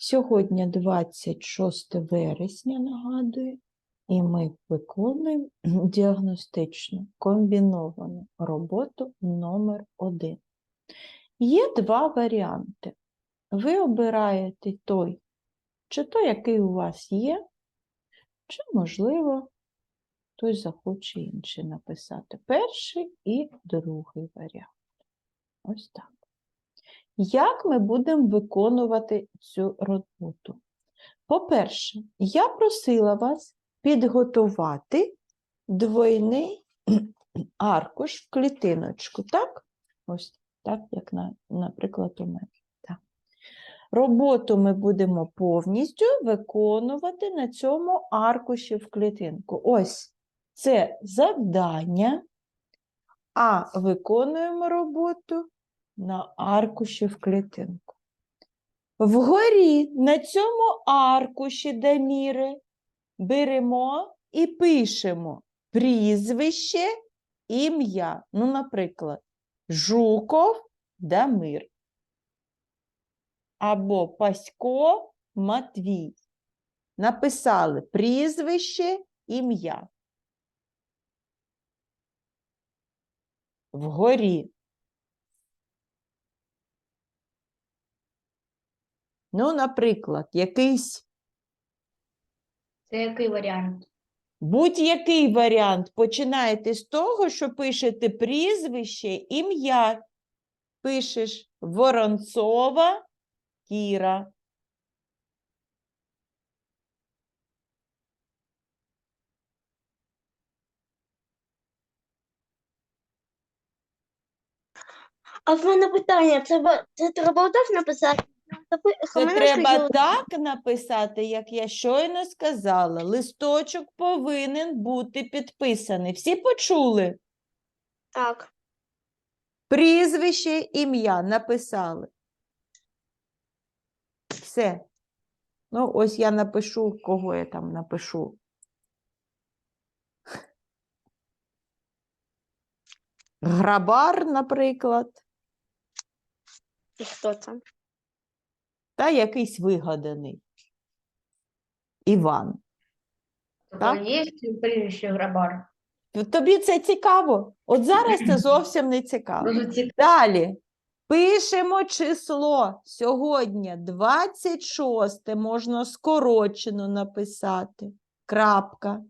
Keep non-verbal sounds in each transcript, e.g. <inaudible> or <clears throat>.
Сьогодні 26 вересня, нагадую, і ми виконуємо <clears throat> діагностичну комбіновану роботу номер 1. Є два варіанти. Ви обираєте той, чи той, який у вас є, чи, можливо, хтось захоче інший написати. Перший і другий варіант. Ось так. Як ми будемо виконувати цю роботу? По-перше, я просила вас підготувати двойний <clears throat> аркуш в клітиночку, так? Ось так, як, на, наприклад, у мене. Роботу ми будемо повністю виконувати на цьому аркуші в клітинку. Ось це завдання, а виконуємо роботу на аркуші в клітинку. Вгорі на цьому аркуші Даміри беремо і пишемо прізвище, ім'я. Ну, наприклад, Жуков Дамир. Або Пасько Матвій. Написали прізвище, ім'я. Вгорі. Ну, наприклад, якийсь Це який варіант? будь-який варіант. Починаєте з того, що пишете прізвище, ім'я. Пишеш Воронцова Кіра. А в мене питання, це, це треба так написати? Це треба так написати, як я щойно сказала. Листочок повинен бути підписаний. Всі почули? Так. Прізвище, ім'я написали. Все. Ну, ось я напишу, кого я там напишу. Грабар, наприклад, І хто це? Та якийсь вигаданий. Іван. Тобто Так. є прізвище Грабар? Тобі це цікаво? От зараз це зовсім не цікаво. Далі. Пишемо число. Сьогодні 26 можна скорочено написати. Крапка.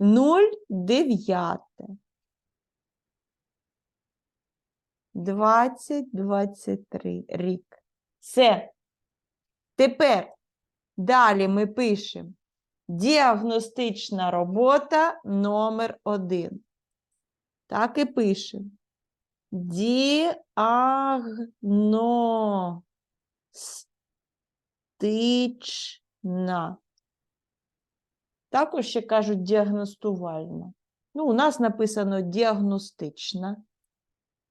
09. 2023 рік. Все. Тепер далі ми пишемо діагностична робота номер 1. Так і пишемо. Діагностична. Також ще кажуть діагностувальна. Ну, у нас написано діагностична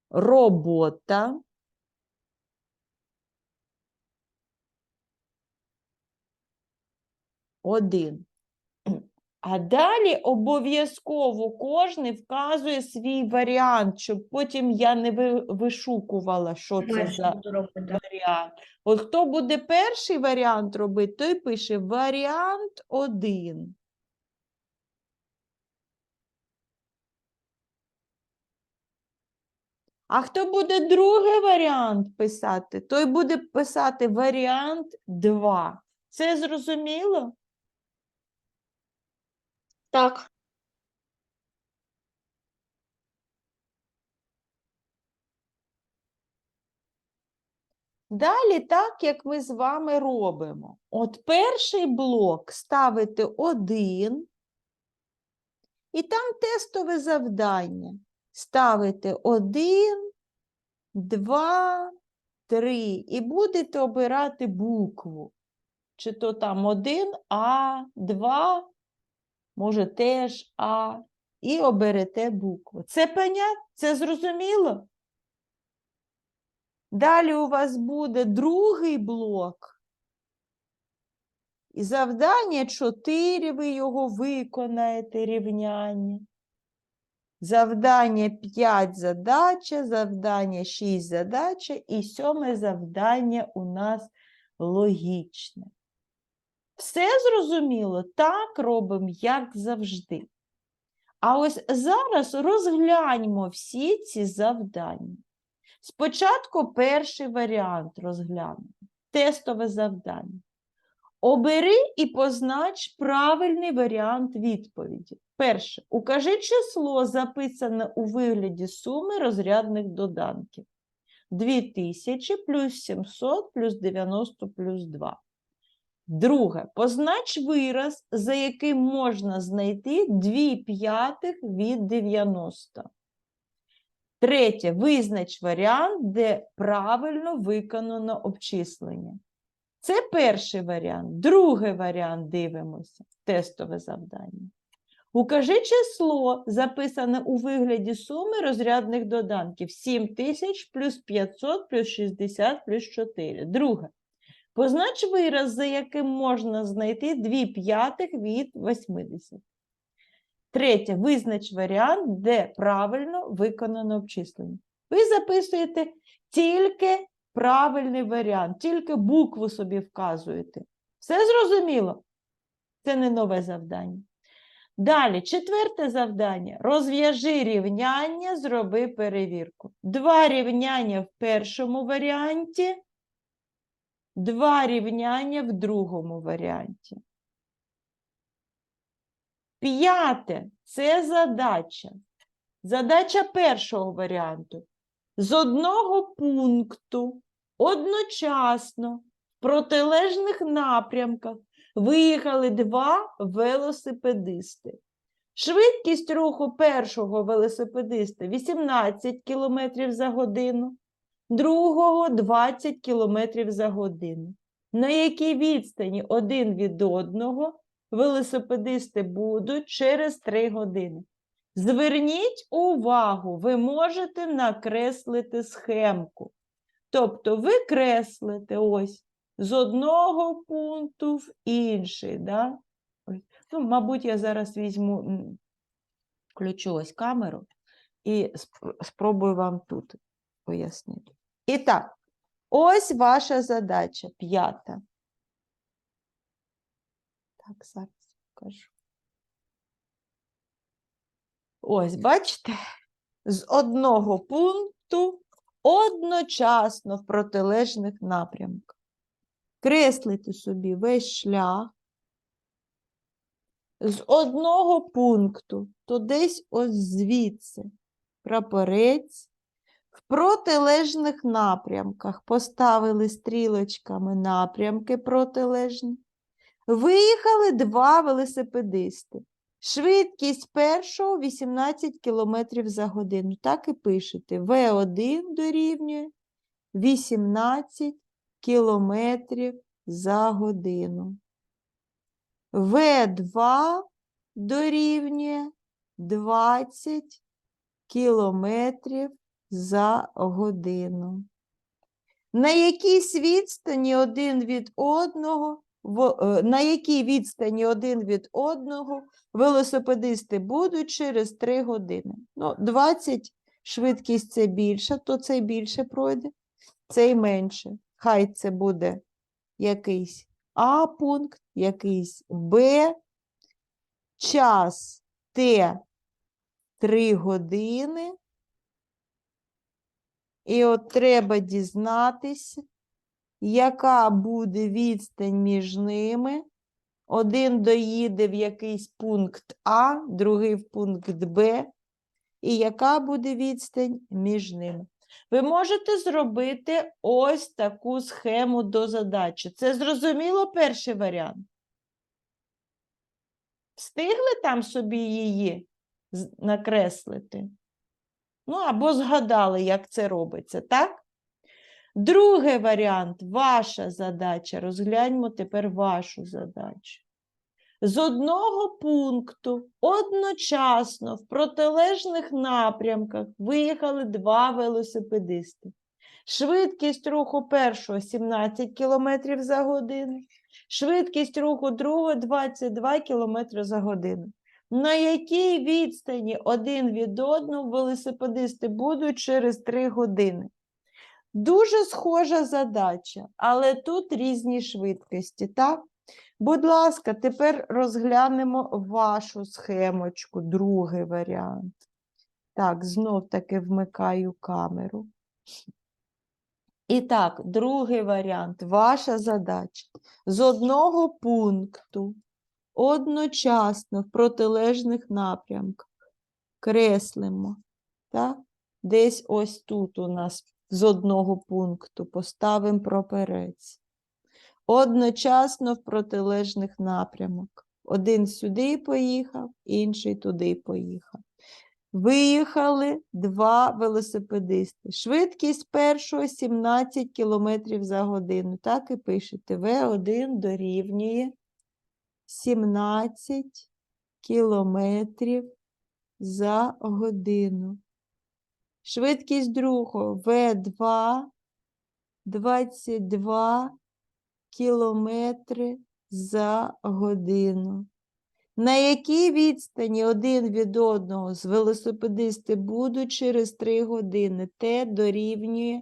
робота. Один. А далі обов'язково кожен вказує свій варіант, щоб потім я не вишукувала, що це за робити. варіант. От хто буде перший варіант робити, той пише варіант 1. А хто буде другий варіант писати, той буде писати варіант 2. Це зрозуміло? Так. Далі так, як ми з вами робимо. От перший блок ставите один, і там тестове завдання. Ставите один, два, три, і будете обирати букву. Чи то там один, А, два, може теж А, і оберете букву. Це понятно? Це зрозуміло? Далі у вас буде другий блок. І завдання 4, ви його виконаєте рівняння. Завдання 5 задача, завдання 6 задача і сьоме завдання у нас логічне. Все зрозуміло? Так робимо, як завжди. А ось зараз розгляньмо всі ці завдання. Спочатку перший варіант розглянемо тестове завдання. Обери і познач правильний варіант відповіді. Перше. Укажи число, записане у вигляді суми розрядних доданків. 2000 плюс 700 плюс 90 плюс 2. Друге. Познач вираз, за яким можна знайти 2 п'ятих від 90. Третє. Визнач варіант, де правильно виконано обчислення. Це перший варіант. Другий варіант дивимося. Тестове завдання. Укажи число, записане у вигляді суми розрядних доданків 7000 плюс 500 плюс 60 плюс 4. Друге. Познач вираз, за яким можна знайти 2 п'ятих від 80. Третє. Визнач варіант, де правильно виконано обчислення. Ви записуєте тільки правильний варіант, тільки букву собі вказуєте. Все зрозуміло? Це не нове завдання. Далі, четверте завдання. Розв'яжи рівняння, зроби перевірку. Два рівняння в першому варіанті, два рівняння в другому варіанті. П'яте це задача. Задача першого варіанту. З одного пункту одночасно в протилежних напрямках виїхали два велосипедисти. Швидкість руху першого велосипедиста 18 км за годину, другого 20 км за годину. На якій відстані один від одного велосипедисти будуть через 3 години. Зверніть увагу, ви можете накреслити схемку. Тобто ви креслите ось з одного пункту в інший. Да? Ну, мабуть, я зараз візьму, включу ось камеру і спробую вам тут пояснити. І так, ось ваша задача п'ята. Так, зараз покажу. Ось, бачите, з одного пункту одночасно в протилежних напрямках. Креслите собі весь шлях з одного пункту, то десь ось звідси прапорець. В протилежних напрямках поставили стрілочками напрямки протилежні. Виїхали два велосипедисти. Швидкість першого 18 км за годину. Так і пишете. В1 дорівнює 18 км за годину. В2 дорівнює 20 км за годину. На якійсь відстані один від одного е, на якій відстані один від одного велосипедисти будуть через 3 години. Ну, 20 швидкість це більша, то цей більше пройде, цей менше. Хай це буде якийсь А пункт, якийсь Б. Час Т 3 години. І от треба дізнатися, яка буде відстань між ними. Один доїде в якийсь пункт А, другий в пункт Б. І яка буде відстань між ними? Ви можете зробити ось таку схему до задачі. Це зрозуміло перший варіант? Встигли там собі її накреслити? Ну, або згадали, як це робиться, так? Другий варіант ваша задача. Розгляньмо тепер вашу задачу. З одного пункту одночасно в протилежних напрямках виїхали два велосипедисти. Швидкість руху першого 17 км за годину, швидкість руху другого 22 км за годину. На якій відстані один від одного велосипедисти будуть через 3 години? Дуже схожа задача, але тут різні швидкості, так? Будь ласка, тепер розглянемо вашу схемочку, другий варіант. Так, знов таки вмикаю камеру. І так, другий варіант. Ваша задача з одного пункту одночасно в протилежних напрямках креслимо. Так? Десь ось тут у нас з одного пункту поставимо проперець. Одночасно в протилежних напрямок. Один сюди поїхав, інший туди поїхав. Виїхали два велосипедисти. Швидкість першого 17 км за годину. Так і пишете. В1 дорівнює 17 кілометрів за годину. Швидкість другого В2 22 кілометри за годину. На якій відстані один від одного з велосипедисти будуть через 3 години? Т дорівнює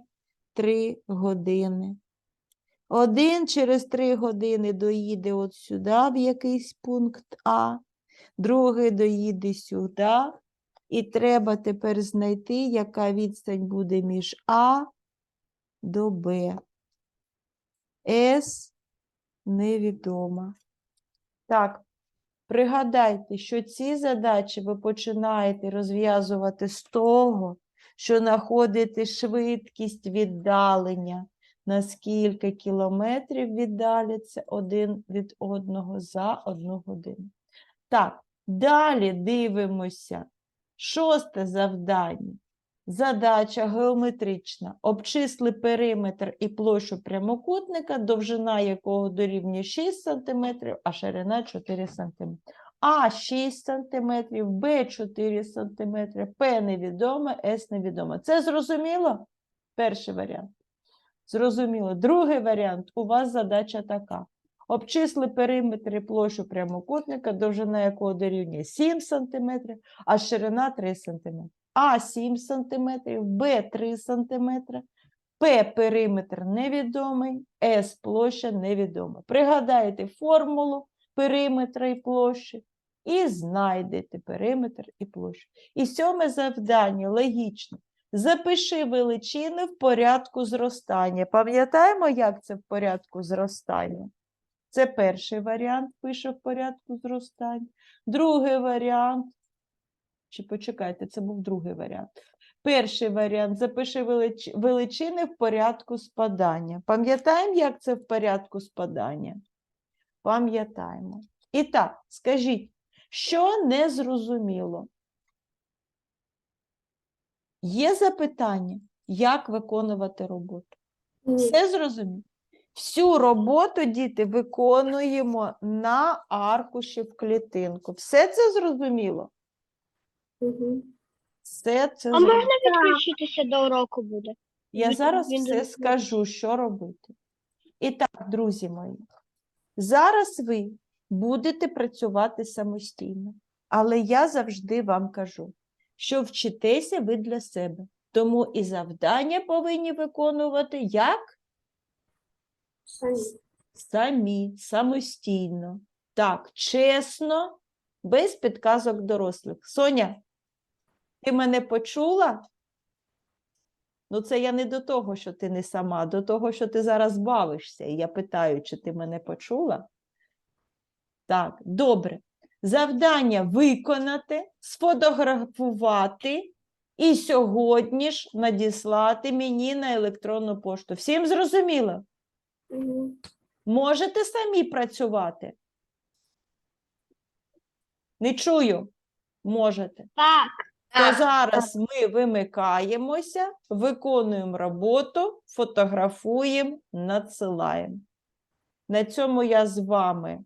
3 години. Один через 3 години доїде от сюди, в якийсь пункт А, другий доїде сюди. І треба тепер знайти, яка відстань буде між А до Б. С невідома. Так, пригадайте, що ці задачі ви починаєте розв'язувати з того, що знаходите швидкість віддалення, на скільки кілометрів віддаляться один від одного за одну годину. Так, далі дивимося. Шосте завдання. Задача геометрична. Обчисли периметр і площу прямокутника, довжина якого дорівнює 6 см, а ширина 4 см. А 6 см, Б 4 см, П невідоме, С невідоме. Це зрозуміло? Перший варіант. Зрозуміло. Другий варіант. У вас задача така. Обчисли периметр і площу прямокутника, довжина якого дорівнює 7 см, а ширина 3 см. А 7 см, Б 3 см, П периметр невідомий, С площа невідома. Пригадайте формулу периметра і площі і знайдете периметр і площу. І сьоме завдання логічно. Запиши величини в порядку зростання. Пам'ятаємо, як це в порядку зростання? Це перший варіант пише в порядку зростання. Другий варіант. Чи почекайте, це був другий варіант. Перший варіант запиши велич... величини в порядку спадання. Пам'ятаємо, як це в порядку спадання? Пам'ятаємо. І так, скажіть, що не зрозуміло? Є запитання, як виконувати роботу? Все зрозуміло? Всю роботу, діти, виконуємо на аркуші в клітинку. Все це зрозуміло? Все це А зрозуміло. можна відключитися до уроку буде? Я зараз він все дуже скажу, що робити. І так, друзі мої, зараз ви будете працювати самостійно, але я завжди вам кажу, що вчитеся ви для себе. Тому і завдання повинні виконувати як самі, самостійно. Так, чесно, без підказок дорослих. Соня, ти мене почула? Ну, це я не до того, що ти не сама, до того, що ти зараз бавишся. І я питаю, чи ти мене почула? Так, добре. Завдання виконати, сфотографувати і сьогодні ж надіслати мені на електронну пошту. Всім зрозуміло? Можете самі працювати? Не чую. Можете. Так. То зараз ми вимикаємося, виконуємо роботу, фотографуємо, надсилаємо. На цьому я з вами